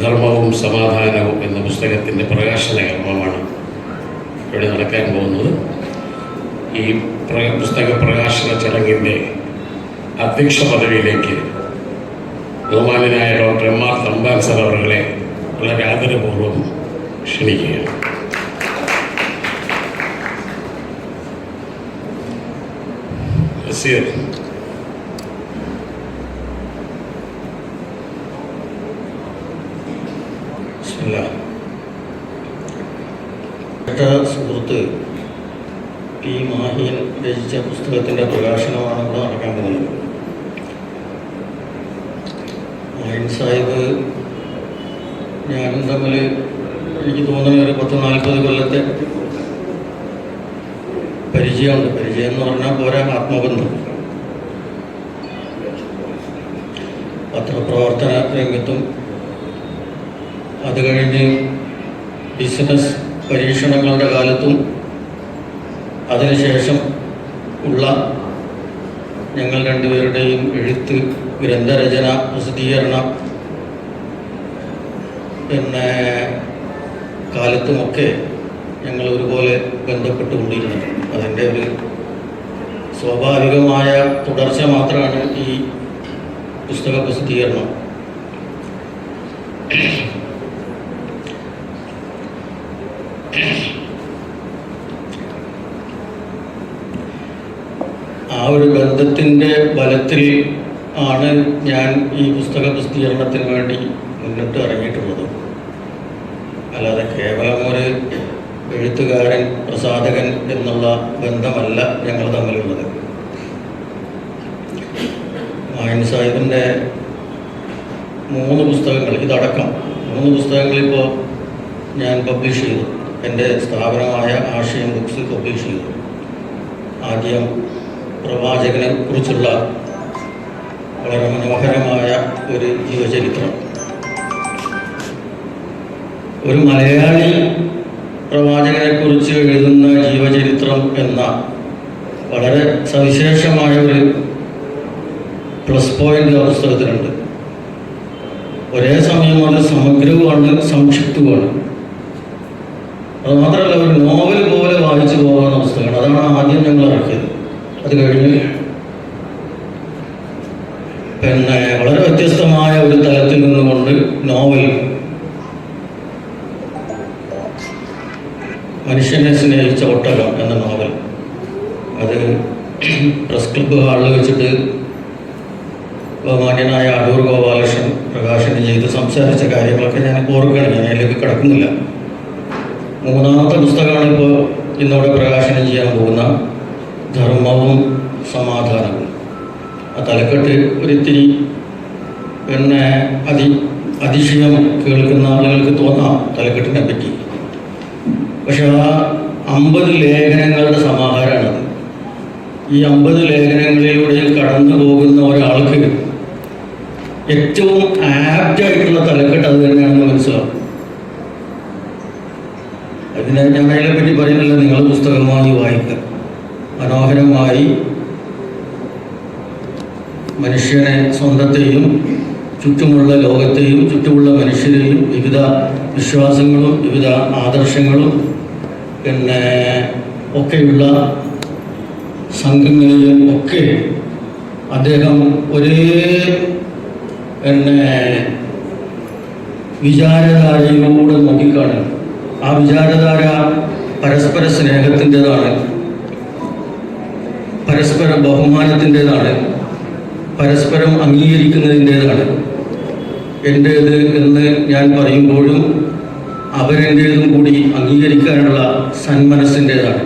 ധർമ്മവും സമാധാനവും എന്ന പുസ്തകത്തിന്റെ പ്രകാശന കർമ്മമാണ് ഇവിടെ നടക്കാൻ പോകുന്നത്. ഈ പുസ്തക പ്രകാശന ചടങ്ങിന്റെ അധ്യക്ഷ പദവിയിലേക്ക് ബഹുമാനായ doctor M R Thampan sir അവരുടെ വളരെ ആദരപൂർവം ക്ഷണിക്കുകയാണ്. സുഹൃത്ത് പി. മാഹിയൻ രചിച്ച പുസ്തകത്തിന്റെ പ്രകാശനമാണ് ഇവിടെ നടക്കാൻ പോകുന്നത്. മാഹിൻ സാഹിബ് ഞാനും തമ്മിൽ എനിക്ക് തോന്നുന്ന ഒരു പത്ത് നാൽപ്പത് കൊല്ലത്തെ പരിചയമുണ്ട്. പരിചയം എന്ന് പറഞ്ഞാൽ പോരാ ആത്മബന്ധം. പത്രപ്രവർത്തന രംഗത്തും അത് കഴിഞ്ഞ് ബിസിനസ് പരീക്ഷണങ്ങളുടെ കാലത്തും അതിനുശേഷം ഉള്ള ഞങ്ങൾ രണ്ടുപേരുടെയും എഴുത്ത് ഗ്രന്ഥരചന പ്രസിദ്ധീകരണം പിന്നെ കാലത്തുമൊക്കെ ഞങ്ങൾ ഒരുപോലെ ബന്ധപ്പെട്ടുകൊണ്ടിരുന്നു അതിന്റെ ഒരു സ്വാഭാവികമായ തുടർച്ച മാത്രമാണ് ഈ പുസ്തക പ്രസിദ്ധീകരണം. ഒരു ബന്ധത്തിന്റെ ബലത്തിൽ ആണ് ഞാൻ ഈ പുസ്തക പ്രസിദ്ധീകരണത്തിന് വേണ്ടി മുന്നിട്ട് ഇറങ്ങിയിട്ടുള്ളത്. അല്ലാതെ കേവലം ഒരു എഴുത്തുകാരൻ പ്രസാധകൻ എന്നുള്ള ബന്ധമല്ല ഞങ്ങൾ തമ്മിലുള്ളത്. മായൻ സാഹിബിന്റെ മൂന്ന് പുസ്തകങ്ങൾ ഇതടക്കം മൂന്ന് പുസ്തകങ്ങളിപ്പോൾ ഞാൻ പബ്ലിഷ് ചെയ്തു. എന്റെ സ്ഥാപനമായ ആശയം ബുക്സ് പബ്ലിഷ് ചെയ്തു. ആദ്യം പ്രവാചകനെ കുറിച്ചുള്ള വളരെ മനോഹരമായ ഒരു ജീവചരിത്രം. ഒരു മലയാളി പ്രവാചകനെ കുറിച്ച് എഴുതുന്ന ജീവചരിത്രം എന്ന വളരെ സവിശേഷമായ ഒരു പ്ലസ് പോയിന്റ് ആ ഒരേ സമയം അത് സമഗ്രവുമാണ് സംക്ഷിപ്തവുമാണ്. അത് മാത്രമല്ല ഒരു നോവൽ പോലെ വായിച്ചു പോകുന്ന പുസ്തകമാണ് അതാണ് ആദ്യം ഞങ്ങൾ ഇറക്കിയത്. അത് കഴിഞ്ഞ് പിന്നെ വളരെ വ്യത്യസ്തമായ ഒരു തലത്തിൽ നിന്നുകൊണ്ട് നോവൽ മനുഷ്യനെ സ്നേഹിച്ച ഒട്ടകം എന്ന നോവൽ. അത് പ്രസ് ക്ലബ്ബ് ഹാളിൽ വെച്ചിട്ട് ബഹുമാന്യനായ അടൂർ ഗോപാലകൃഷ്ണൻ പ്രകാശനം ചെയ്ത് സംസാരിച്ച കാര്യങ്ങളൊക്കെ ഞാൻ ഓർക്കുകയാണ്. ഞാൻ അതിലേക്ക് കിടക്കുന്നില്ല. മൂന്നാമത്തെ പുസ്തകമാണ് ഇപ്പോൾ ഇന്നിവിടെ പ്രകാശനം ചെയ്യാൻ പോകുന്ന ധർമ്മവും സമാധാനവും. ആ തലക്കെട്ട് ഒരിത്തിരി പിന്നെ അതി അതിശയം കേൾക്കുന്ന ആളുകൾക്ക് തോന്നാം തലക്കെട്ടിനെ പറ്റി. പക്ഷെ ആ അമ്പത് ലേഖനങ്ങളുടെ സമാഹാരമാണ് ഈ അമ്പത് ലേഖനങ്ങളിലൂടെ കടന്നു പോകുന്ന ഒരാൾക്ക് ഏറ്റവും ആപ്റ്റായിട്ടുള്ള തലക്കെട്ട് അത് തന്നെയാണെന്ന് മനസ്സിലാവും. അതിനെ ഞാൻ അതിനെ പറ്റി പറയുന്നില്ല. നിങ്ങൾ പുസ്തകം വായിക്കുക മനോഹരമായി മനുഷ്യനെ സ്വന്തത്തെയും ചുറ്റുമുള്ള ലോകത്തെയും ചുറ്റുമുള്ള മനുഷ്യരെയും വിവിധ വിശ്വാസങ്ങളും വിവിധ ആദർശങ്ങളും പിന്നെ ഒക്കെയുള്ള സംഘങ്ങളെയും ഒക്കെ അദ്ദേഹം ഒരേ പിന്നെ വിചാരധാരയിലൂടെ നോക്കിക്കാണ് ആ വിചാരധാര പരസ്പര സ്നേഹത്തിന്റെതാണ്. പരസ്പര ബഹുമാനത്തിന്റെതാണ്. പരസ്പരം അംഗീകരിക്കുന്നതിന്റെതാണ്. എന്റേത് എന്ന് ഞാൻ പറയുമ്പോഴും അവരെന്റേതും കൂടി അംഗീകരിക്കാനുള്ള സന്മനസ്സിന്റെതാണ്.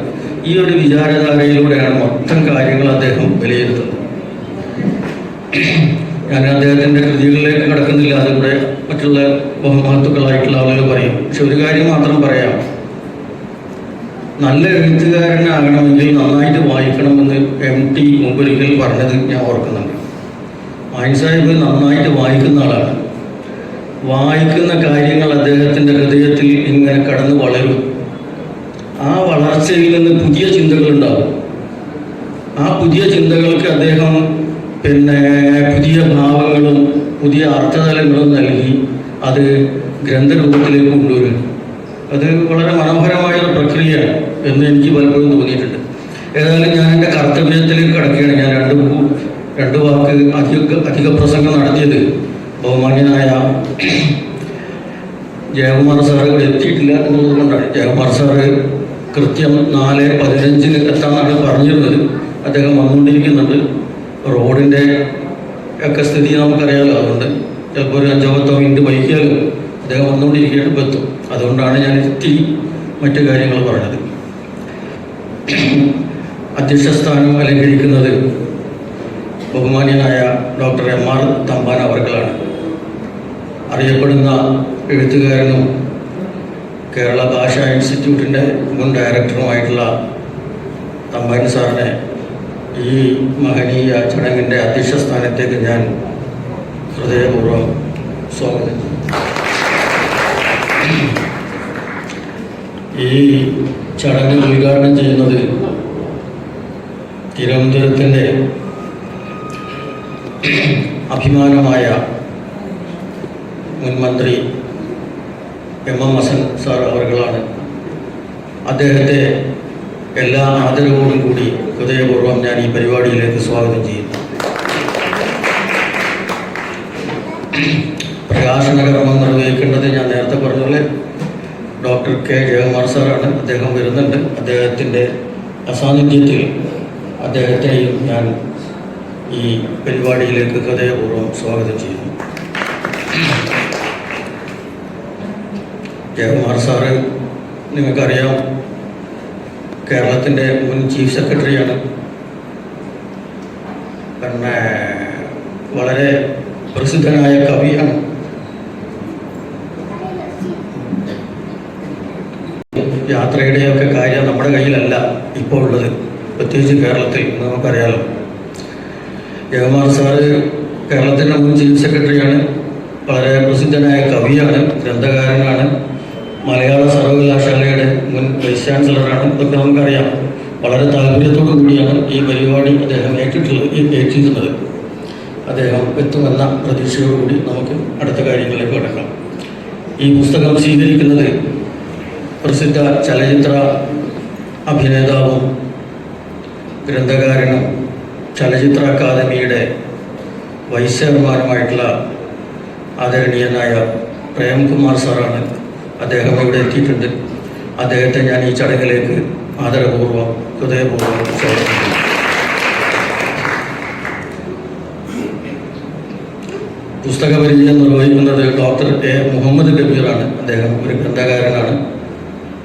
ഈ ഒരു വിചാരധാരയിലൂടെയാണ് മൊത്തം കാര്യങ്ങൾ അദ്ദേഹം വിലയിരുത്തുന്നത്. ഞാൻ അദ്ദേഹത്തിന്റെ കൃതികളിലേക്ക് കടക്കുന്നില്ല അതിലൂടെ മറ്റുള്ള ബഹുമഹത്തുക്കളായിട്ടുള്ള ആളുകൾ പറയും. പക്ഷെ ഒരു കാര്യം മാത്രം പറയാം. നല്ല എഴുത്തുകാരനാകണമെങ്കിൽ നന്നായിട്ട് വായിക്കണമെന്ന് എം ടി മുമ്പൊരിക്കൽ പറഞ്ഞത് ഞാൻ ഓർക്കുന്നുണ്ട്. മായിൻ സാഹിബ് നന്നായിട്ട് വായിക്കുന്ന ആളാണ്. വായിക്കുന്ന കാര്യങ്ങൾ അദ്ദേഹത്തിന്റെ ഹൃദയത്തിൽ ഇങ്ങനെ കടന്ന് വളരും. ആ വളർച്ചയിൽ നിന്ന് പുതിയ ചിന്തകൾ ചിന്തകളുണ്ടാവും ആ പുതിയ ചിന്തകൾക്ക് അദ്ദേഹം പിന്നെ പുതിയ ഭാവങ്ങളും പുതിയ അർത്ഥതലങ്ങളും നൽകി അത് ഗ്രന്ഥരൂപത്തിലേക്ക് കൊണ്ടുവരും അത് വളരെ മനോഹരമായൊരു പ്രക്രിയയാണ് എന്ന് എനിക്ക് പലപ്പോഴും തോന്നിയിട്ടുണ്ട് ഏതായാലും ഞാൻ എന്റെ കർത്തവ്യത്തിലേക്ക് കടക്കുകയാണ് ഞാൻ രണ്ട് രണ്ട് വാക്ക് അധിക അധിക പ്രസംഗം നടത്തിയത്. ബഹുമാന്യനായ ജയകുമാർ സാറ് ഇവിടെ എത്തിയിട്ടില്ല എന്നുള്ളത് കൊണ്ടാണ്. ജയകുമാർ സാറ് കൃത്യം നാല് പതിനഞ്ചിന് എത്താന്നാണ് പറഞ്ഞിരുന്നത്. അദ്ദേഹം വന്നുകൊണ്ടിരിക്കുന്നുണ്ട്. റോഡിന്റെ ഒക്കെ സ്ഥിതി നമുക്കറിയാമല്ലോ അതുകൊണ്ട്. ചിലപ്പോൾ ഒരു അഞ്ചോ പത്തോ മിനിറ്റ് വൈകിയാലും അദ്ദേഹം വന്നുകൊണ്ടിരിക്കുകയാണ് എത്തും അതുകൊണ്ടാണ് ഞാൻ എത്തി മറ്റു കാര്യങ്ങൾ പറഞ്ഞത്. അധ്യക്ഷ സ്ഥാനം അലങ്കരിക്കുന്നത് ബഹുമാന്യനായ ഡോക്ടർ എം ആർ തമ്പാൻ അവർക്കാണ് അറിയപ്പെടുന്ന എഴുത്തുകാരനും കേരള ഭാഷാ ഇൻസ്റ്റിറ്റ്യൂട്ടിന്റെ മുൻ ഡയറക്ടറുമായിട്ടുള്ള തമ്പാൻ സാറിനെ ഈ മഹനീയ ചടങ്ങിന്റെ അധ്യക്ഷ സ്ഥാനത്തേക്ക് ഞാൻ ഹൃദയപൂർവം സ്വാഗതം. ഈ ചടങ്ങ് ഉദ്ഘാടനം ചെയ്യുന്നത് തിരുവനന്തപുരത്തിന്റെ അഭിമാനമായ മുൻ മന്ത്രി എം എം ഹസൻ സാർ അവർകളാണ് അദ്ദേഹത്തെ എല്ലാ ആദരവോടും കൂടി ഹൃദയപൂർവം ഞാൻ ഈ പരിപാടിയിലേക്ക് സ്വാഗതം ചെയ്യുന്നു. പ്രകാശന കർമ്മം നിർവഹിക്കേണ്ടത് ഞാൻ നേരത്തെ പറഞ്ഞ ഡോക്ടർ കെ ജയകുമാർ സാറാണ്. അദ്ദേഹം വരുന്നുണ്ട്. അദ്ദേഹത്തിന്റെ അസാന്നിധ്യത്തിൽ അദ്ദേഹത്തെയും ഞാൻ ഈ പരിപാടിയിലേക്ക് ഹൃദയപൂർവം സ്വാഗതം ചെയ്യുന്നു. ജയകുമാർ സാറ് നിങ്ങൾക്കറിയാം കേരളത്തിന്റെ മുൻ ചീഫ് സെക്രട്ടറിയാണ്. പിന്നെ വളരെ പ്രസിദ്ധനായ കവിയാണ്. യാത്രയുടെയൊക്കെ കാര്യം നമ്മുടെ കയ്യിലല്ല ഇപ്പോൾ ഉള്ളത് പ്രത്യേകിച്ച് കേരളത്തിൽ നമുക്കറിയാലോ. ജയകുമാർ സാറ് കേരളത്തിന്റെ മുൻ ചീഫ് സെക്രട്ടറിയാണ് വളരെ പ്രസിദ്ധനായ കവിയാണ് ഗ്രന്ഥകാരനാണ് മലയാള സർവകലാശാലയുടെ മുൻ വൈസ് ചാൻസലറാണ് ഇതൊക്കെ നമുക്കറിയാം. വളരെ താല്പര്യത്തോടു കൂടിയാണ് ഈ പരിപാടി അദ്ദേഹം ഏറ്റിട്ടുള്ളത് ഏറ്റിരുന്നത്. അദ്ദേഹം എത്തുമെന്ന പ്രതീക്ഷയോടുകൂടി നമുക്ക് അടുത്ത കാര്യങ്ങളിലേക്ക് കടക്കാം. ഈ പുസ്തകം സ്വീകരിക്കുന്നത് പ്രസിദ്ധ ചലച്ചിത്ര അഭിനേതാവും ഗ്രന്ഥകാരനും ചലച്ചിത്ര അക്കാദമിയുടെ വൈസ് ചെയർമാനുമായിട്ടുള്ള ആദരണീയനായ പ്രേംകുമാർ സാറാണ് അദ്ദേഹം ഇവിടെ എത്തിയിട്ടുണ്ട്. അദ്ദേഹത്തെ ഞാൻ ഈ ചടങ്ങിലേക്ക് ആദരപൂർവം ഹൃദയപൂർവം സ്വാഗതം. പുസ്തക പരിചയം നിർവഹിക്കുന്നത് ഡോക്ടർ എ മുഹമ്മദ് കബീറാണ് അദ്ദേഹം ഒരു ഗ്രന്ഥകാരനാണ്.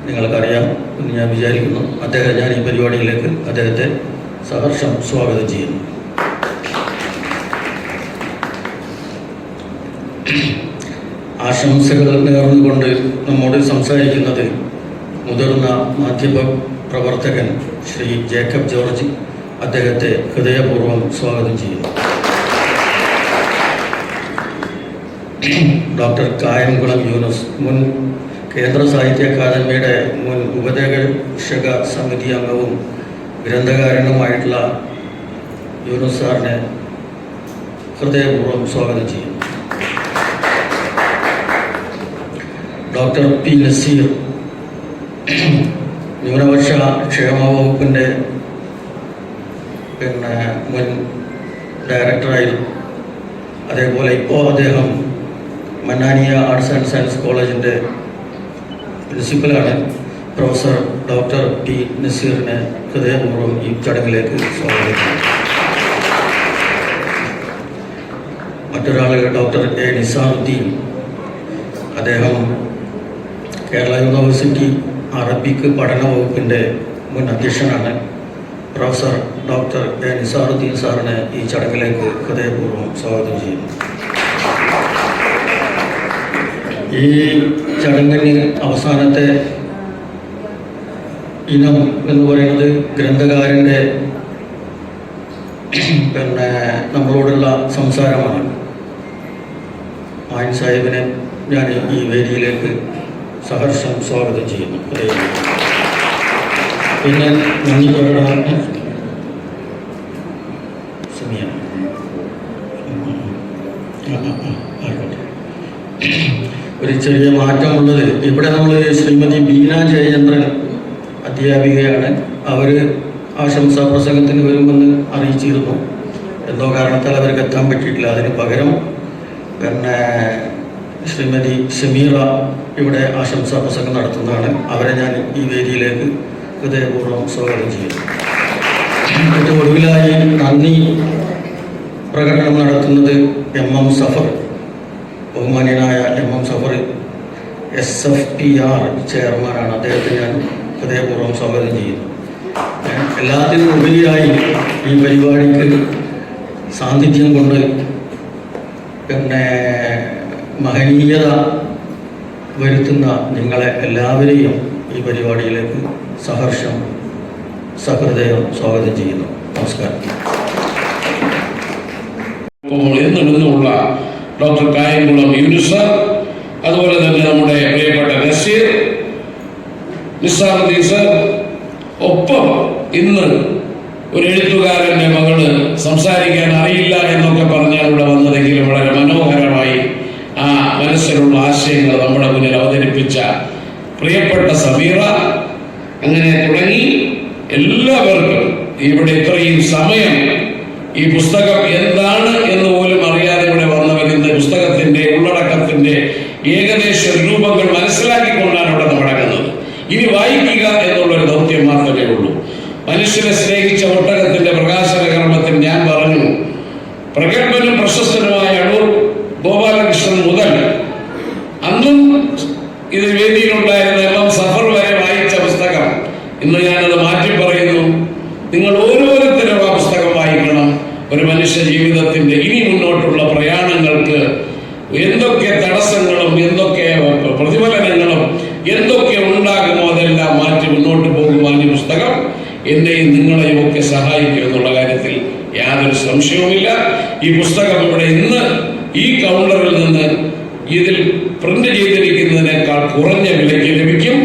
നിങ്ങൾക്കറിയാം. എന്ന് ഞാൻ വിചാരിക്കുന്നു അദ്ദേഹം ഞാൻ ഈ പരിപാടിയിലേക്ക് അദ്ദേഹത്തെ സഹർഷം സ്വാഗതം ചെയ്യുന്നു. ആശംസകൾ നേർന്നുകൊണ്ട് നമ്മോട് സംസാരിക്കുന്നത് മുതിർന്ന മാധ്യമ പ്രവർത്തകൻ ശ്രീ ജേക്കബ് ജോർജ് അദ്ദേഹത്തെ ഹൃദയപൂർവം സ്വാഗതം ചെയ്യുന്നു. ഡോക്ടർ കായംകുളം യൂനസ് മുൻ കേന്ദ്ര സാഹിത്യ അക്കാദമിയുടെ മുൻ ഉപദേശക സമിതി അംഗവും ഗ്രന്ഥകാരനുമായിട്ടുള്ള യൂനുസ് സാറിനെ ഹൃദയപൂർവം സ്വാഗതം ചെയ്യുന്നു. ഡോക്ടർ പി നസീർ ന്യൂനപക്ഷ ക്ഷേമ വകുപ്പിന്റെ പിന്നെ മുൻ ഡയറക്ടറായിരുന്നു അതേപോലെ ഇപ്പോൾ അദ്ദേഹം മന്നാനിയ ആർട്സ് ആൻഡ് സയൻസ് കോളേജിന്റെ പ്രിൻസിപ്പലാണ് പ്രൊഫസർ ഡോക്ടർ ടി നസീറിനെ ഹൃദയപൂർവം ഈ ചടങ്ങിലേക്ക് സ്വാഗതം. മറ്റൊരാൾ ഡോക്ടർ എ നിസാറുദ്ദീൻ. അദ്ദേഹം കേരള യൂണിവേഴ്സിറ്റി അറബിക് പഠന വകുപ്പിന്റെ മുൻ അധ്യക്ഷനാണ്. പ്രൊഫസർ ഡോക്ടർ എ നിസാറുദ്ദീൻ സാറിനെ ഈ ചടങ്ങിലേക്ക് ഹൃദയപൂർവം സ്വാഗതം ചെയ്യുന്നു. ഈ ചടങ്ങിന് അവസാനത്തെ ഇനം എന്ന് പറയുന്നത് ഗ്രന്ഥകാരന്റെ പിന്നെ നമ്മളോടുള്ള സംസാരമാണ്. ആയിൻ സാഹിബിനെ ഞാൻ ഈ വേദിയിലേക്ക് സഹർഷം സ്വാഗതം ചെയ്യുന്നു. പിന്നെ നന്ദി പ്രകടനം സുമിയ ആ, ആ, ആ, ആയിക്കോട്ടെ ഒരു ചെറിയ മാറ്റമുള്ളത് ഇവിടെ നമ്മൾ ശ്രീമതി ബീന ജയചന്ദ്രൻ അധ്യാപികയാണ്. അവർ ആശംസാ പ്രസംഗത്തിന് വരുമെന്ന് അറിയിച്ചിരുന്നു. എന്തോ കാരണത്താൽ അവർക്ക് എത്താൻ പറ്റിയിട്ടില്ല. അതിന് പകരം പിന്നെ ശ്രീമതി ഷമീറ ഇവിടെ ആശംസാ പ്രസംഗം നടത്തുന്നതാണ്. അവരെ ഞാൻ ഈ വേദിയിലേക്ക് ഹൃദയപൂർവം സ്വാഗതം ചെയ്യുന്നു. ഏറ്റവും ഒടുവിലായി നന്ദി പ്രകടനം നടത്തുന്നത് എം എം സഫർ. ബഹുമാന്യനായ safari Safar S F P R ചെയർമാനാണ്. അദ്ദേഹത്തെ ഞാൻ ഹൃദയപൂർവം സ്വാഗതം ചെയ്യുന്നു. എല്ലാത്തിനും ഉപരിയായി ഈ പരിപാടിക്ക് സാന്നിധ്യം കൊണ്ട് പിന്നെ മഹനീയത വരുത്തുന്ന നിങ്ങളെ എല്ലാവരെയും ഈ പരിപാടിയിലേക്ക് സഹർഷം സഹൃദയം സ്വാഗതം ചെയ്യുന്നു. നമസ്കാരം. ഇപ്പോൾ എന്നെടുന്നുള്ള ഡോക്ടർ കായംകുളം യൂനുസ അതുപോലെ തന്നെ നമ്മുടെ പ്രിയപ്പെട്ട നസീർ നിസാറുദ്ദീൻ സർ ഒപ്പം ഇന്ന് ഒരു എഴുത്തുകാരന്റെ മകൾ സംസാരിക്കാൻ അറിയില്ല എന്നൊക്കെ പറഞ്ഞാൽ ഇവിടെ വന്നതെങ്കിലും വളരെ മനോഹരമായി ആ മനസ്സിലുള്ള ആശയങ്ങൾ നമ്മുടെ മുന്നിൽ അവതരിപ്പിച്ച പ്രിയപ്പെട്ട സമീറ അങ്ങനെ തുടങ്ങി എല്ലാവർക്കും ഇവിടെ ഇത്രയും സമയം ഈ പുസ്തകം എന്താണ് എന്ന് പോലും അറിയാതെ ഇവിടെ വന്നവർ ഇന്ന് പുസ്തകത്തിന്റെ ഉള്ളടക്കത്തിന്റെ ഏകദേശ രൂപങ്ങൾ മനസ്സിലാക്കിക്കൊണ്ടാണ് ഇവിടെ നടക്കുന്നത് ഇനി വായിക്കുക എന്നുള്ളൊരു ദൗത്യം മാത്രമേ ഉള്ളൂ മനുഷ്യനെ സ്നേഹിച്ച ഒട്ടകത്തിന്റെ പ്രകാശന കർമ്മത്തിൽ ഞാൻ പറഞ്ഞു. പ്രഗത്ഭനും പ്രശസ്തനുമായ അടൂർ ഗോപാലകൃഷ്ണൻ മുതൽ അന്നും ഇത് വേദിയിലുണ്ടായിരുന്ന എല്ലാം സഫർ വരെ വായിച്ച പുസ്തകം. ഇന്ന് ഞാനത് മാറ്റി പറയുന്നു. നിങ്ങൾ ഓരോരുത്തരും ആ പുസ്തകം വായിക്കണം. ഒരു മനുഷ്യ ജീവിതത്തിന്റെ ഇനി മുന്നോട്ടുള്ള പ്രയാണങ്ങൾക്ക് എന്തൊക്കെ തടസ്സങ്ങളും എന്തൊക്കെ പ്രതിഫലനങ്ങളും എന്തൊക്കെ ഉണ്ടാകുമോ അതെല്ലാം മാറ്റി മുന്നോട്ട് പോകുവാൻ ഈ പുസ്തകം എന്നെയും നിങ്ങളെയും ഒക്കെ സഹായിക്കും എന്നുള്ള കാര്യത്തിൽ യാതൊരു സംശയവുമില്ല. ഈ പുസ്തകം ഇവിടെ ഇന്ന് ഈ കൗണ്ടറിൽ നിന്ന് ഇതിൽ പ്രിന്റ് ചെയ്തിരിക്കുന്നതിനേക്കാൾ കുറഞ്ഞ വിലയ്ക്ക് ലഭിക്കും.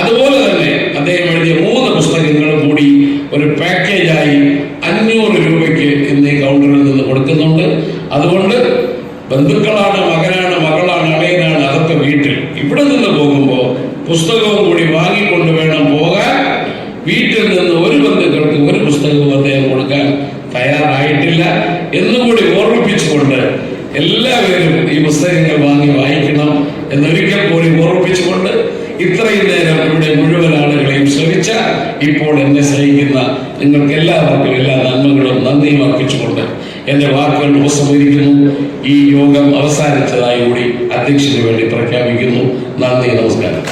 അതുപോലെ തന്നെ അദ്ദേഹം എഴുതിയ മൂന്ന് പുസ്തകങ്ങളും കൂടി ഒരു പാക്കേജായി അഞ്ഞൂറ് രൂപയ്ക്ക് ഇന്ന് ഈ കൗണ്ടറിൽ നിന്ന് കൊടുക്കുന്നുണ്ട്. അതുകൊണ്ട് ബന്ധുക്കളാണ് മകനാണ് മകളാണ് അളയനാണ് അതൊക്കെ വീട്ടിൽ. ഇവിടെ നിന്ന് പോകുമ്പോൾ പുസ്തകവും കൂടി വാങ്ങിക്കൊണ്ട് ഇപ്പോൾ എന്നെ സ്നേഹിക്കുന്ന നിങ്ങൾക്ക് എല്ലാവർക്കും എല്ലാ നന്മകളും നന്ദിയും അർപ്പിച്ചുകൊണ്ട് എന്റെ വാക്കുകൾ ഉപസംഹരിക്കുന്നു. ഈ യോഗം അവസാനിച്ചതായി കൂടി അധ്യക്ഷന് വേണ്ടി പ്രഖ്യാപിക്കുന്നു. നന്ദി നമസ്കാരം.